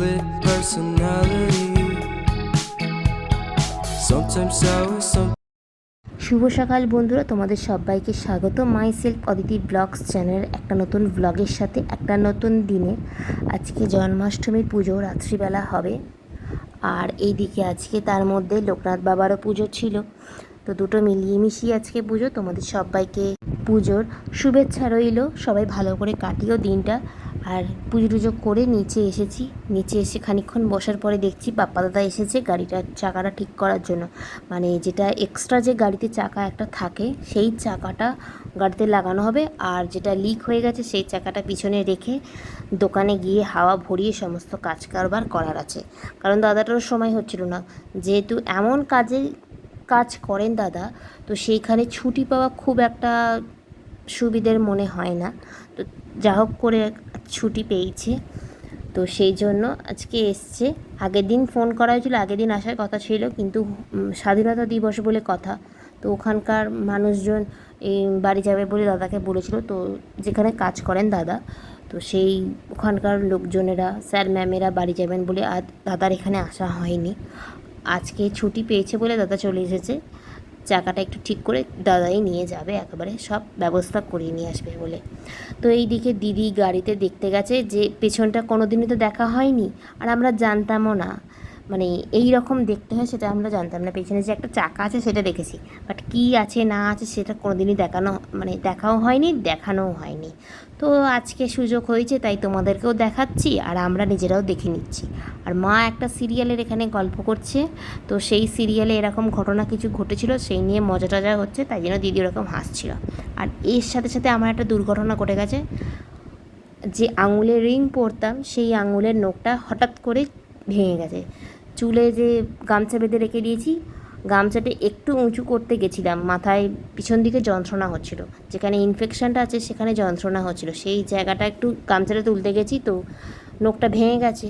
split personality. Sometimes sour, some শুভ সকাল বন্ধুরা তোমাদের সবাইকে স্বাগত। মাই সেলফ অদিতি ব্লগস চ্যানেলের একটা নতুন ব্লগের সাথে একটা নতুন দিনে। আজকে জন্মাষ্টমীর পুজো রাত্রিবেলা হবে। আর এইদিকে আজকে তার মধ্যে লোকনাথ বাবারও পুজো ছিল। তো দুটো মিলিয়ে মিশিয়ে আজকে পুজো। তোমাদের সবাইকে পুজোর শুভেচ্ছা রইল। সবাই ভালো করে কাটিও দিনটা। আর পুজো টুজো করে নিচে এসেছি। নিচে এসে খানিকক্ষণ বসার পরে দেখছি বাপ্পা দাদা এসেছে গাড়িটার চাকাটা ঠিক করার জন্য। মানে যেটা এক্সট্রা যে গাড়িতে চাকা একটা থাকে, সেই চাকাটা গাড়িতে লাগানো হবে। আর যেটা লিক হয়ে গেছে, সেই চাকাটা পিছনে রেখে দোকানে গিয়ে হাওয়া ভরিয়ে সমস্ত কাজ কারবার করার আছে। কারণ দাদাটারও সময় হচ্ছিল না। যেহেতু এমন কাজে কাজ করেন দাদা, তো সেইখানে ছুটি পাওয়া খুব একটা সুবিধের মনে হয় না। তো যা হোক করে ছুটি পেয়েছে। তো সেই জন্য আজকে এসছে। আগের দিন ফোন করা হয়েছিল, আগের দিন আসার কথা ছিল, কিন্তু স্বাধীনতা দিবস বলে কথা। তো ওখানকার মানুষজন এই বাড়ি যাবে বলে দাদাকে বলেছিল। তো যেখানে কাজ করেন দাদা, তো সেই ওখানকার লোকজনেরা, স্যার ম্যামেরা বাড়ি যাবেন বলে আর দাদার এখানে আসা হয়নি। আজকে ছুটি পেয়েছে বলে দাদা চলে এসেছে। চাকাটা একটু ঠিক করে দাদাই নিয়ে যাবে, একেবারে সব ব্যবস্থা করিয়ে নিয়ে আসবে বলে। তো এই দিকে দিদি গাড়িতে দেখতে গেছে যে, পেছনটা কোনোদিনই তো দেখা হয়নি, আর আমরা জানতামও না। মানে এই রকম দেখতে হয় সেটা আমরা জানতাম না। পেছনে যে একটা চাকা আছে সেটা দেখেছি। বাট কী আছে, না আছে সেটা কোনো দিনই দেখানো মানে দেখাও হয়নি, দেখানোও হয়নি। তো আজকে সুযোগ হয়েছে, তাই তোমাদেরকেও দেখাচ্ছি আর আমরা নিজেরাও দেখে নিচ্ছি। আর মা একটা সিরিয়ালের এখানে গল্প করছে, তো সেই সিরিয়ালে এরকম ঘটনা কিছু ঘটেছিল, সেই নিয়ে মজা টজা হচ্ছে, তাই জন্য দিদি ওরকম হাসছিল। আর এর সাথে সাথে আমার একটা দুর্ঘটনা ঘটে গেছে। যে আঙুলের রিং পরতাম, সেই আঙুলের নখটা হঠাৎ করে ভেঙে গেছে। চুলে যে গামছা বেঁধে রেখে দিয়েছি, গামছাটা একটু উঁচু করতে গেছিলাম, মাথায় পিছন দিকে যন্ত্রণা হচ্ছিল। যেখানে ইনফেকশনটা আছে, সেখানে যন্ত্রণা হচ্ছিল। সেই জায়গাটা একটু গামছাটা তুলতে গেছি তো, নখটা ভেঙে গেছে।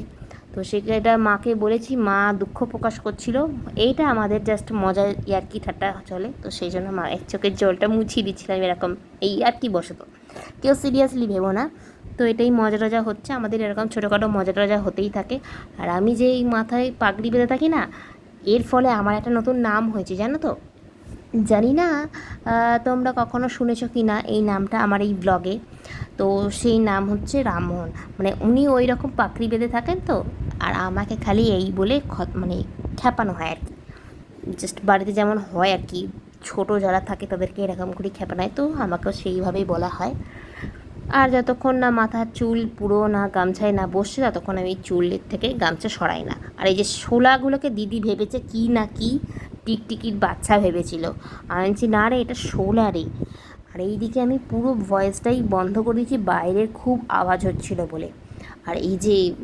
তো সেটা মাকে বলেছি, মা দুঃখ প্রকাশ করছিল। এইটা আমাদের জাস্ট মজা ইয়ার্কি ঠাট্টা চলে। তো সেই জন্য মা এক চোখের জলটা মুছিয়ে দিচ্ছিলাম এরকম। এই আর কি বসত কেউ সিরিয়াসলি ভেবো না। তো এটাই মজা টজা হচ্ছে। আমাদের এরকম ছোটোখাটো মজা টজা হতেই থাকে। আর আমি যে এই মাথায় পাগড়ি বেঁধে থাকি না, এর ফলে আমার একটা নতুন নাম হয়েছে, জানো তো? জানি না তোমরা কখনো শুনেছো কি না, এই নামটা আমার এই ব্লগে তো সেই নাম হচ্ছে রামমোহন। মানে উনি ওই রকম পাকড়ি বেঁধে থাকেন তো, আর আমাকে খালি এই বলে মানে খ্যাপানো হয় আর কি। জাস্ট বাড়িতে যেমন হয় আর কি, ছোটো যারা থাকে তাদেরকে এরকম করে খেপানায় তো আমাকেও সেইভাবেই বলা হয়। আর যতক্ষণ না মাথার চুল পুরো না গামছায় না বসছে, ততক্ষণ আমি চুলের থেকে গামছা সরাই না। আর এই যে শোলাগুলোকে দিদি ভেবেছে কি না কি টিকটিকির বাচ্চা ভেবেছিল। আমি বলছি, না রে, এটা শোলা রে। আর এইদিকে আমি পুরো ভয়েসটাই বন্ধ করে দিয়েছি, বাইরের খুব আওয়াজ হচ্ছিল বলে। আর এই যে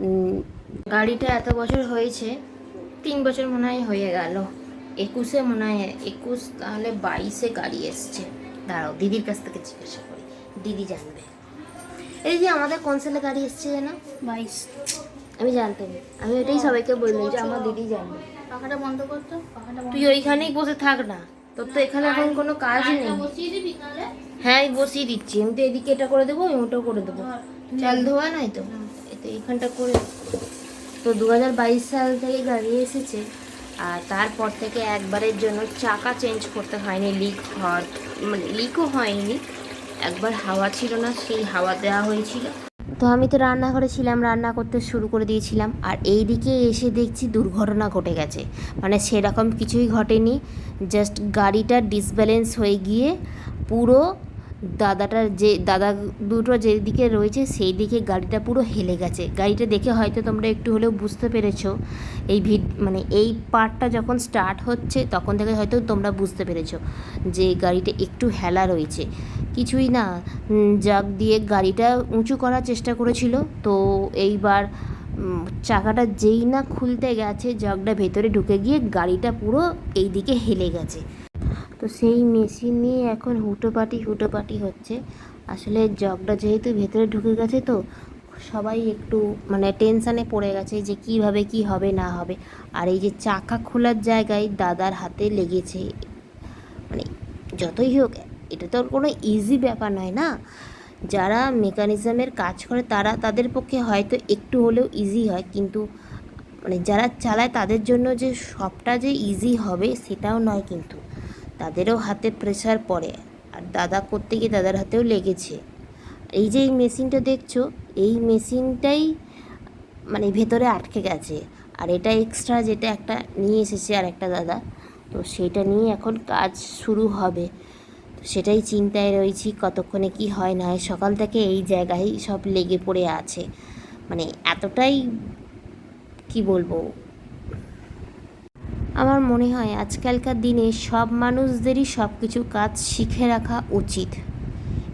গাড়িটা এত বছর হয়েছে, তিন বছর মনে হয় হয়ে গেল। একুশে মনে হয়, একুশ তাহলে বাইশে গাড়ি এসছে। দাঁড়াও, দিদির কাছ থেকে জিজ্ঞাসা করি। দিদি জানবে। এই যে আমাদের কোন সালে গাড়ি এসছে যেন? বাইশ। আমি জানতাম আমি এটাই সবাইকে বললাম যে আমার দিদি জানবে পাখাটা বন্ধ করতো তুই ওইখানেই বসে থাক না। তোর তো এখানে এখন কোনো কাজ নেই। দিবি তাহলে? হ্যাঁ বসিয়ে দিচ্ছি। আমি তো এদিকে এটা করে দেবো আমি ওটাও করে দেবো। চাল ধোয়া নাই তো? তো এইখানটা করে তো দু হাজার বাইশ সাল থেকে গাড়ি এসেছে আর তারপর থেকে একবারের জন্য চাকা চেঞ্জ করতে হয়নি লিক হওয়ার মানে লিকও হয়নি। একবার হাওয়া ছিল না, সেই হাওয়া দেওয়া হয়েছিল। তো আমি তো রান্নাঘরে ছিলাম, রান্না করতে শুরু করে দিয়েছিলাম। আর এই দিকে এসে দেখছি দুর্ঘটনা ঘটে গেছে। মানে সেরকম কিছুই ঘটেনি। জাস্ট গাড়িটা ডিসব্যালেন্স হয়ে গিয়ে পুরো দাদাটার যে, দাদা দুটো যেদিকে রয়েছে সেই দিকে গাড়িটা পুরো হেলে গেছে। গাড়িটা দেখে হয়তো তোমরা একটু হলেও বুঝতে পেরেছ। এই ভিড মানে এই পার্টটা যখন স্টার্ট হচ্ছে, তখন থেকে হয়তো তোমরা বুঝতে পেরেছ যে গাড়িটা একটু হেলা রয়েছে। কিছুই না জাগ দিয়ে গাড়িটা উঁচু করার চেষ্টা করেছিল। তো এইবার চাকাটা যেই না খুলতে গেছে, জগটা ভেতরে ঢুকে গিয়ে গাড়িটা পুরো এই দিকে হেলে গেছে। তো সেই মেশিন নিয়ে এখন হুটোপাটি হুটোপাটি হচ্ছে। আসলে জগটা যেহেতু ভেতরে ঢুকে গেছে তো, সবাই একটু মানে টেনশানে পড়ে গেছে যে কীভাবে কি হবে না হবে। আর এই যে চাকা খোলার জায়গায় দাদার হাতে লেগেছে মানে যতই হোক, এটা তো কোনো ইজি ব্যাপার নয় না? যারা মেকানিজমের কাজ করে, তারা তাদের পক্ষে হয়তো একটু হলেও ইজি হয়। কিন্তু মানে যারা চালায়, তাদের জন্য যে সবটা যে ইজি হবে, সেটাও নয় কিন্তু। তাদেরও হাতে প্রেশার পড়ে। আর দাদা করতে গিয়ে দাদার হাতেও লেগেছে। এই যে এই মেশিনটা দেখছ, এই মেশিনটাই মানে ভেতরে আটকে গেছে। আর এটা এক্সট্রা যেটা একটা নিয়ে এসেছে আর একটা দাদা, তো সেটা নিয়ে এখন কাজ শুরু হবে। তো সেটাই চিন্তায় রয়েছি, কতক্ষণে কি হয় না হয়। সকাল থেকে এই জায়গায় সব লেগে পড়ে আছে। মানে এতটাই কি বলব? আমার মনে হয় আজকালকার দিনে সব মানুষদেরই সব কিছু কাজ শিখে রাখা উচিত।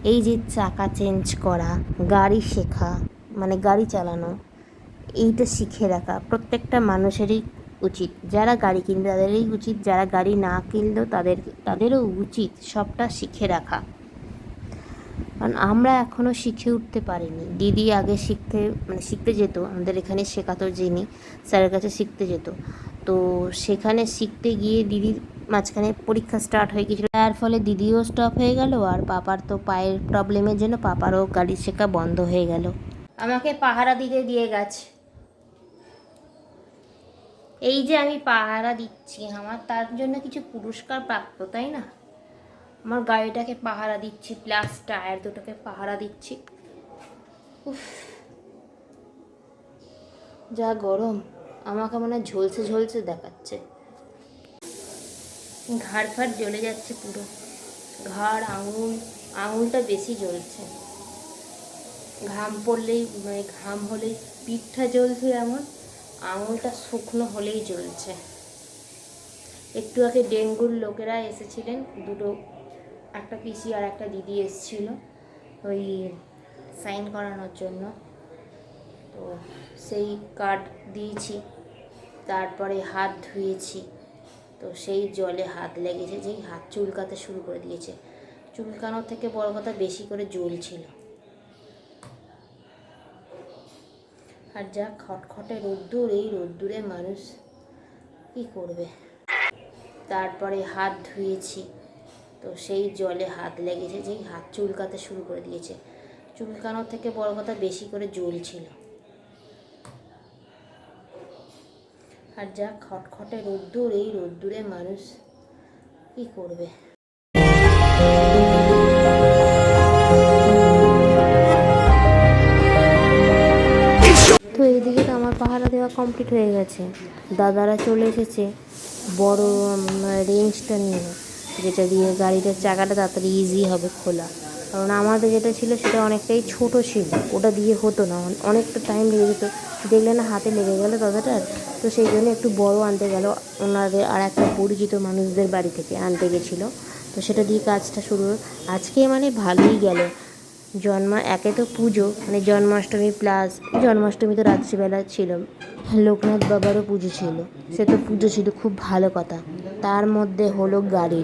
এই যে চাকা চেঞ্জ করা, গাড়ি শেখা মানে গাড়ি চালানো, এইটা শিখে রাখা প্রত্যেকটা মানুষেরই উচিত। যারা গাড়ি কিনবে তাদেরই উচিত, যারা গাড়ি না কিনলেও তাদের, তাদেরও উচিত সবটা শিখে রাখা। কারণ আমরা এখনও শিখে উঠতে পারিনি। দিদি আগে শিখতে মানে শিখতে যেত, আমাদের এখানে শেখাতো যিনি, স্যারের কাছে শিখতে যেত। তো সেখানে শিখতে গিয়ে দিদির মাঝখানে পরীক্ষা স্টার্ট হয়ে গেছিল তার ফলে দিদিও স্টপ হয়ে গেল আর পাপার তো পায়ের প্রবলেমের জন্য পাপারও গাড়ি শেখা বন্ধ হয়ে গেল। আমাকে পাহারা দিতে দিয়ে গেছে। এই যে আমি পাহারা দিচ্ছি, আমার তার জন্য কিছু পুরস্কার প্রাপ্ত, তাই না? আমার গাড়িটাকে পাহারা দিচ্ছি প্লাস টায়ার দুটোকে পাহারা দিচ্ছি। উফ, যা গরম। আমাকে মনে হয় ঝলসে ঝলসে দেখাচ্ছে। ঘাড় ফাড় জ্বলে যাচ্ছে পুরো। ঘাড়, আঙুল, আঙুলটা বেশি জ্বলছে। ঘাম পড়লেই মানে ঘাম হলেই পিঠটা জ্বলছে এমন, আঙুলটা শুকনো হলেই জ্বলছে। একটু আগে ডেঙ্গুর লোকেরা এসেছিলেন, দুটো, একটা পিসি আর একটা দিদি এসেছিল, ওই সাইন করানোর জন্য। তো সেই কার্ড দিয়েছি, তারপরে হাত ধুয়েছি। তো সেই জলে হাত লেগেছে, যেই হাত চুলকাতে শুরু করে দিয়েছে। চুলকানোর থেকে বড় কথা, বেশি করে জ্বলছিল। আর যা খটখটে রোদ্দুর, এই রোদ্দুরে মানুষ কি করবে? তারপরে হাত ধুয়েছি। তো সেই জলে হাত লেগেছে, যেই হাত চুলকাতে শুরু করে দিয়েছে। চুলকানোর থেকে বড় কথা, বেশি করে জ্বলছিল। আর যা খটখটে রোদ্দুর, এই রোদ্দুরে মানুষ কি করবে? তো এইদিকে তো আমার পাহারা দেওয়া কমপ্লিট হয়ে গেছে। দাদারা চলে এসেছে বড় রেঞ্জটা নিয়ে যেটা দিয়ে গাড়িটার চাকাটা তাড়াতাড়ি ইজি হবে খোলা। কারণ আমাদের যেটা ছিল সেটা অনেকটাই ছোট ছিল। ওটা দিয়ে হতো না। অনেকটা টাইম লেগে যেত। দেখলে না হাতে লেগে গেলো দাদাটার। তো সেই জন্য একটু বড় আনতে গেল। ওনাদের আর একটা পরিচিত মানুষদের বাড়ি থেকে আনতে গেছিল। তো সেটা দিয়ে কাজটা শুরু। আজকে মানে ভালোই গেল। জন্মা, একে তো পুজো। মানে জন্মাষ্টমী প্লাস জন্মাষ্টমী তো রাত্রিবেলা ছিল। লোকনাথ বাবারও পুজো ছিল। সে তো পুজো ছিল, খুব ভালো কথা। তার মধ্যে হলো গাড়ির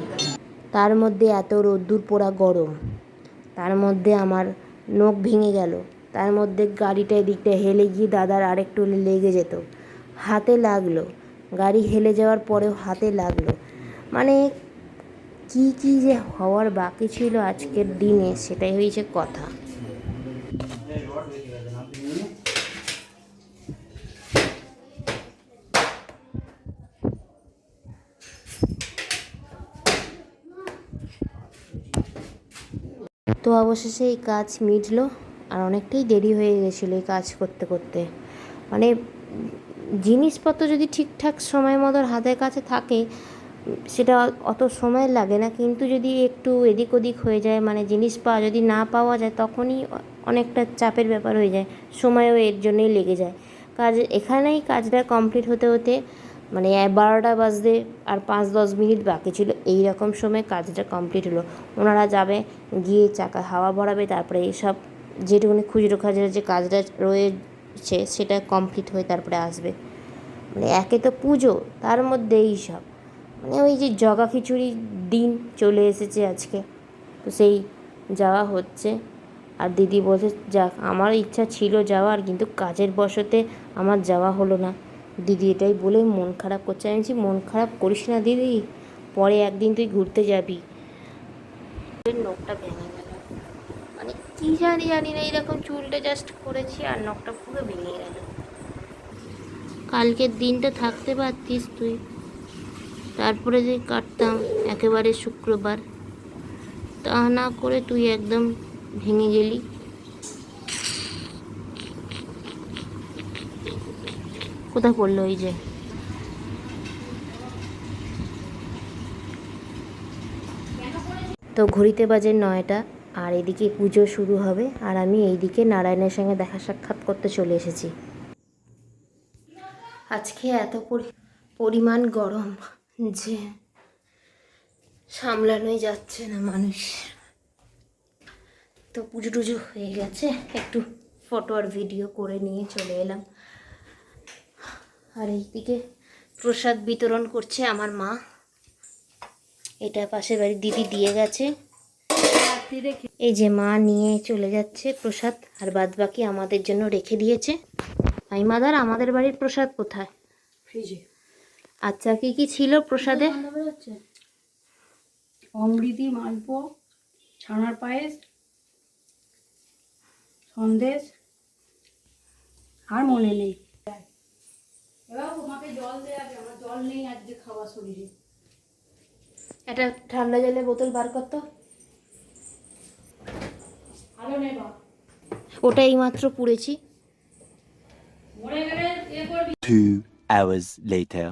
তার মধ্যে এত রোদ্দুর পোড়া গরম। তার মধ্যে আমার নখ ভেঙে গেল। তার মধ্যে গাড়িটা এদিকটা হেলে গিয়ে দাদার আরেকটু লেগে যেত। হাতে লাগল। গাড়ি হেলে যাওয়ার পরেও হাতে লাগল। মানে কি কি যে হওয়ার বাকি ছিল আজকের দিনে সেটাই হয়েছে কথা। তো অবশেষে এই কাজ মিটলো আর অনেকটাই দেরি হয়ে গেছিল এই কাজ করতে করতে। মানে জিনিসপত্র যদি ঠিকঠাক সময় মতো হাতের কাছে থাকে, সেটা অত সময় লাগে না। কিন্তু যদি একটু এদিক ওদিক হয়ে যায় মানে জিনিস পাওয়া যদি না পাওয়া যায়, তখনই অনেকটা চাপের ব্যাপার হয়ে যায়, সময়ও এর জন্যই লেগে যায়। কাজ, এখানেই কাজটা কমপ্লিট হতে হতে মানে বারোটা বাজতে আর পাঁচ দশ মিনিট বাকি ছিল। এই রকম সময় কাজটা কমপ্লিট হলো। ওনারা যাবে, গিয়ে চাকা হাওয়া ভরাবে, তারপরে এইসব যেটুকুনি খুচরো খাজের যে কাজটা রয়েছে সেটা কমপ্লিট হয়ে তারপরে আসবে। মানে একে তো পুজো, তার মধ্যে এই সব। মানে ওই যে জগা খিচুড়ির দিন চলে এসেছে আজকে। তো সেই যাওয়া হচ্ছে। আর দিদি বলছে, যাক, আমার ইচ্ছা ছিল যাওয়ার, কিন্তু কাজের বসতে আমার যাওয়া হলো না। দিদি এটাই বলে মন খারাপ করছে আমি বলছি মন খারাপ করিস না দিদি পরে একদিন তুই ঘুরতে যাবি। নখটা ভেঙে গেল। মানে কি জানি জানি না এরকম চুলটা জাস্ট করেছি আর নখটা পুরো ভেঙে গেল। কালকের দিনটা থাকতে পারতিস তুই। তারপরে যে কাটতাম একেবারে শুক্রবার। তা না করে তুই একদম ভেঙে গেলি। কোথায় পড়ল ওই যে? তো ঘড়িতে বাজে নয়টা, আর এদিকে পুজো শুরু হবে, আর আমি এইদিকে নারায়ণের সঙ্গে দেখা সাক্ষাৎ করতে চলে এসেছি। আজকে এত পরি- পরিমাণ গরম যে সামলানোই যাচ্ছে না মানুষ। তো পুজো টুজো হয়ে গেছে, একটু ফটো আর ভিডিও করে নিয়ে চলে এলাম। আর এইদিকে প্রসাদ বিতরণ করছে আমার মা। এটা পাশের বাড়ির দিদি দিয়ে গেছে। এই যে মা নিয়ে চলে যাচ্ছে প্রসাদ আর বাদ বাকি আমাদের জন্য রেখে দিয়েছে। আমি মাদার আমাদের বাড়ির প্রসাদ কোথায়? ফ্রিজে। আচ্ছা কি কি ছিল প্রসাদে? অমৃতি মালপো ছানার পায়েস সন্দেশ আর মনে নেই। এবার তোমাকে জল দেওয়া যাবে আমার জল নেই আজকে খাওয়া শরীরে। একটা ঠান্ডা জলের বোতল বার করতো ভালো এই মাত্র ওটা এইমাত্র পুড়েছি। মরে গেলে এ করবি। Two hours later.